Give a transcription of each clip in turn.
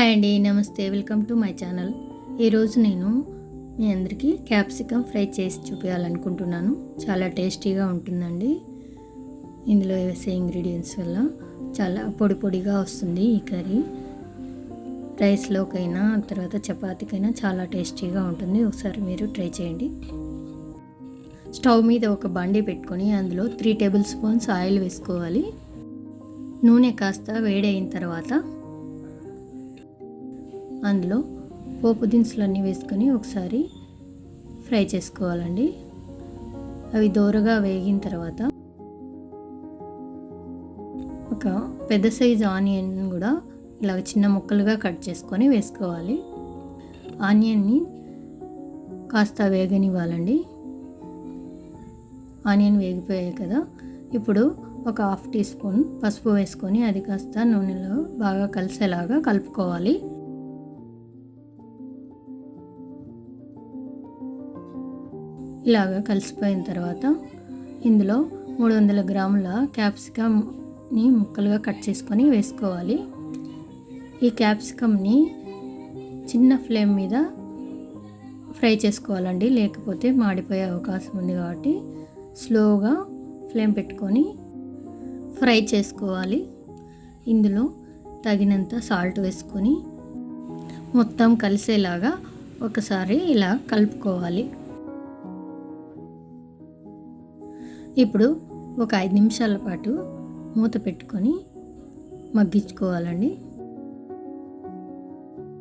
Hi అండి నమస్తే. Welcome to my channel. ఈరోజు నేను మీ అందరికీ క్యాప్సికమ్ ఫ్రై చేసి చూపించాలనుకుంటున్నాను చాలా టేస్టీగా ఉంటుందండి. ఇందులో వేసే ఇంగ్రీడియంట్స్ వల్ల చాలా పొడి పొడిగా వస్తుంది ఈ కర్రీ. రైస్లోకైనా తర్వాత చపాతీకైనా చాలా టేస్టీగా ఉంటుంది. ఒకసారి మీరు ట్రై చేయండి. స్టవ్ మీద ఒక బండి పెట్టుకొని అందులో త్రీ టేబుల్ స్పూన్స్ ఆయిల్ వేసుకోవాలి. నూనె కాస్త వేడైన తర్వాత అందులో పోపు దినుసులు అన్నీ వేసుకొని ఒకసారి ఫ్రై చేసుకోవాలండి. అవి దోరగా వేగిన తర్వాత ఒక పెద్ద సైజు ఆనియన్ కూడా ఇలా చిన్న ముక్కలుగా కట్ చేసుకొని వేసుకోవాలి. ఆనియన్ని కాస్త వేగనివ్వాలండి. ఆనియన్ వేగిపోయాయి కదా. ఇప్పుడు ఒక హాఫ్ టీ స్పూన్ పసుపు వేసుకొని అది కాస్త నూనెలో బాగా కలిసేలాగా కలుపుకోవాలి. ఇలాగా కలిసిపోయిన తర్వాత ఇందులో మూడు వందల గ్రాముల క్యాప్సికమ్ని ముక్కలుగా కట్ చేసుకొని వేసుకోవాలి. ఈ క్యాప్సికమ్ని చిన్న ఫ్లేమ్ మీద ఫ్రై చేసుకోవాలండి. లేకపోతే మాడిపోయే అవకాశం ఉంది కాబట్టి స్లోగా ఫ్లేమ్ పెట్టుకొని ఫ్రై చేసుకోవాలి. ఇందులో తగినంత సాల్ట్ వేసుకొని మొత్తం కలిసేలాగా ఒకసారి ఇలా కలుపుకోవాలి. ఇప్పుడు ఒక ఐదు నిమిషాల పాటు మూత పెట్టుకొని మగ్గించుకోవాలండి.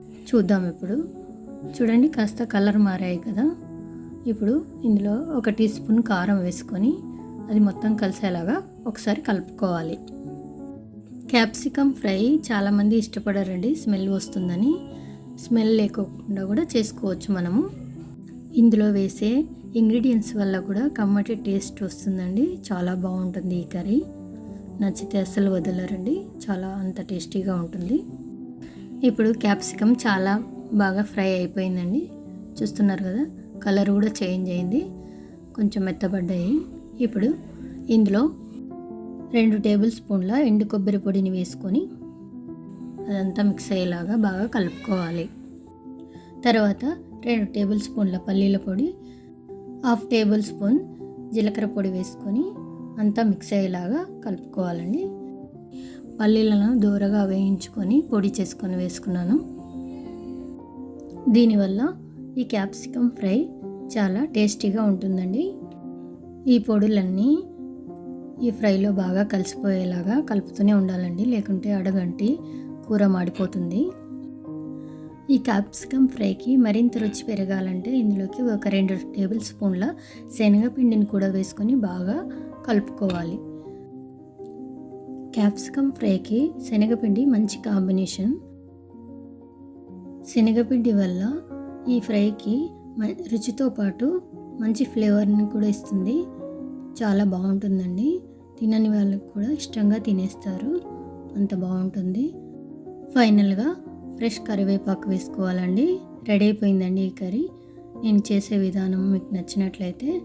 చూద్దాం ఇప్పుడు. చూడండి కాస్త కలర్ మారాయి కదా. ఇప్పుడు ఇందులో ఒక టీ స్పూన్ కారం వేసుకొని అది మొత్తం కలిసేలాగా ఒకసారి కలుపుకోవాలి. క్యాప్సికమ్ ఫ్రై చాలామంది ఇష్టపడారండి స్మెల్ వస్తుందని. స్మెల్ లేకోకుండా కూడా చేసుకోవచ్చు మనము. ఇందులో వేసే ఇంగ్రీడియంట్స్ వల్ల కూడా కమ్మటి టేస్ట్ వస్తుందండి. చాలా బాగుంటుంది ఈ కర్రీ. నచ్చితే అస్సలు వదలరండి. చాలా అంత టేస్టీగా ఉంటుంది. ఇప్పుడు క్యాప్సికమ్ చాలా బాగా ఫ్రై అయిపోయిందండి. చూస్తున్నారు కదా కలర్ కూడా చేంజ్ అయింది. కొంచెం మెత్తబడ్డాయి. ఇప్పుడు ఇందులో రెండు టేబుల్ స్పూన్ల ఎండు కొబ్బరి పొడిని వేసుకొని అదంతా మిక్స్ అయ్యేలాగా బాగా కలుపుకోవాలి. తర్వాత రెండు టేబుల్ స్పూన్ల పల్లీల పొడి హాఫ్ టేబుల్ స్పూన్ జీలకర్ర పొడి వేసుకొని అంతా మిక్స్ అయ్యేలాగా కలుపుకోవాలండి. పల్లీలను దూరగా వేయించుకొని పొడి చేసుకొని వేసుకున్నాను. దీనివల్ల ఈ క్యాప్సికమ్ ఫ్రై చాలా టేస్టీగా ఉంటుందండి. ఈ పొడులన్నీ ఈ ఫ్రైలో బాగా కలిసిపోయేలాగా కలుపుతూనే ఉండాలండి. లేకుంటే అడగంటి కూర మాడిపోతుంది. ఈ క్యాప్సికమ్ ఫ్రైకి మరింత రుచి పెరగాలంటే ఇందులోకి ఒక రెండు టేబుల్ స్పూన్ల శనగపిండిని కూడా వేసుకొని బాగా కలుపుకోవాలి. క్యాప్సికమ్ ఫ్రైకి శనగపిండి మంచి కాంబినేషన్. శనగపిండి వల్ల ఈ ఫ్రైకి రుచితో పాటు మంచి ఫ్లేవర్ని కూడా ఇస్తుంది. చాలా బాగుంటుందండి. తినని వాళ్ళకి కూడా ఇష్టంగా తినేస్తారు. అంత బాగుంటుంది. ఫైనల్గా ఫ్రెష్ కరివేపాకు వేసుకోవాలండి. రెడీ అయిపోయిందండి ఈ కర్రీ. నేను చేసే విధానం మీకు నచ్చినట్లయితే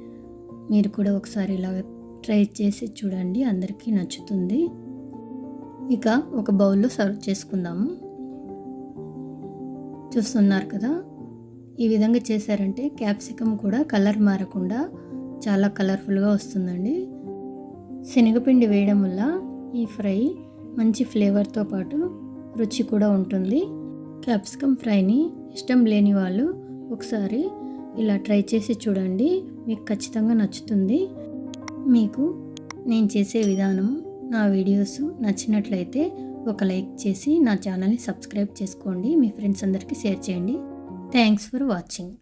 మీరు కూడా ఒకసారి ఇలా ట్రై చేసి చూడండి. అందరికీ నచ్చుతుంది. ఇక ఒక బౌల్లో సర్వ్ చేసుకుందాము. చూస్తున్నారు కదా ఈ విధంగా చేశారంటే క్యాప్సికమ్ కూడా కలర్ మారకుండా చాలా కలర్ఫుల్గా వస్తుందండి. శనగపిండి వేయడం వల్ల ఈ ఫ్రై మంచి ఫ్లేవర్తో పాటు రుచి కూడా ఉంటుంది. క్యాప్సికమ్ ఫ్రైని ఇష్టం లేని వాళ్ళు ఒకసారి ఇలా ట్రై చేసి చూడండి. మీకు ఖచ్చితంగా నచ్చుతుంది. మీకు నేను చేసే విధానం నా వీడియోస్ నచ్చినట్లయితే ఒక లైక్ చేసి నా ఛానల్ని సబ్స్క్రైబ్ చేసుకోండి. మీ ఫ్రెండ్స్ అందరికీ షేర్ చేయండి. Thanks for watching.